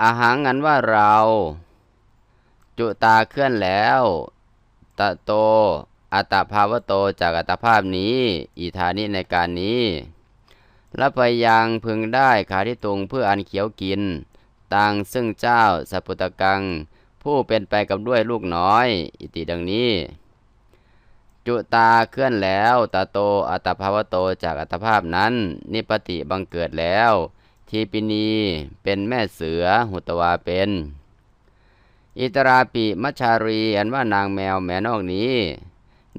อาหังอันว่าเรา จุตาเคลื่อนแล้วตะโต อัตภาวโตจากอัตภาพนี้อีธานิในการนี้และไปยังพึงได้ขาที่ตุงเพื่ออันเขียวกิน ตังซึ่งเจ้าสัพพุตกัง ผู้เป็นไปกับด้วยลูกน้อย อิติดังนี้ จุตาเคลื่อนแล้วตาโตอัตภาวโตจากอัตภาพนั้น นิปติบังเกิดแล้ว ทีปินีเป็นแม่เสือหุตวาเป็น อิตราปิมัชารีอันว่านางแมวแม่นอกนี้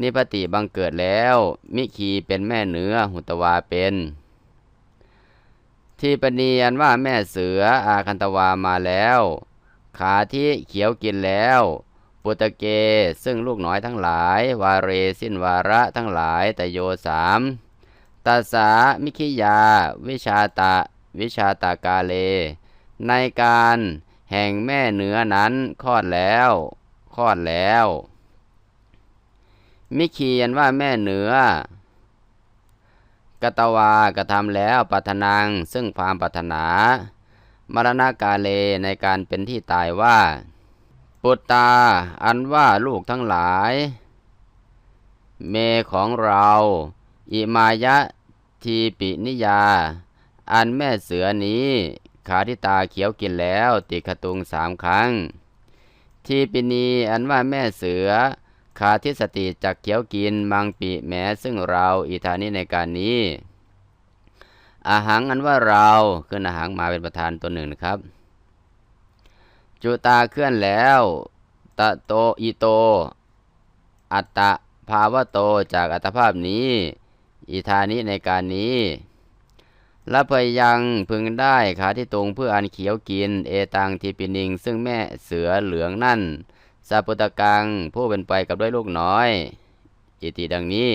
นิปติบังเกิดแล้ว มิคีเป็นแม่เนื้อหุตวาเป็นทีปณีอันว่าแม่เสืออาคันตวามาแล้ว ขาที่เขียวกินแล้ว ปุตเกซึ่งลูกน้อยทั้งหลาย วาเรสิ้นวาระทั้งหลายแต่โยสามตาสามิคิยา วิชาตะ วิชาตากาเล ในการแห่งแม่เนื้อนั้นคลอดแล้วคลอดแล้ว มิคียันว่าแม่เนื้อกตวากระทำแล้วปัทนังซึ่งความปรารถนามรณากาเลในการเป็นที่ตายว่า ปุตตาอันว่าลูกทั้งหลาย เมของเรา อิมายะทีปินิยา อันแม่เสือนี้ ขาที่ตาเขียวกินแล้ว ติขตุงสามครั้ง ทีปินีอันว่าแม่เสือ ขาที่สติจักเขียวกินมังปีแม้ซึ่งเราอีธานีในการนี้อาหังอันว่าเราขึ้นอาหังมาเป็นประธานตัวหนึ่งนะครับ จุตาเคลื่อนแล้วตะโตอิโต อัตตะภาวะโตจากอัตภาพนี้อีธานีในการนี้ และพยังพึงได้ขาที่ตรงเพื่ออันเขียวกิน เอตังทีปินิง ซึ่งแม่เสือเหลืองนั่นสัพพุตกังผู้เป็นไปกับด้วยลูกน้อย อิติดังนี้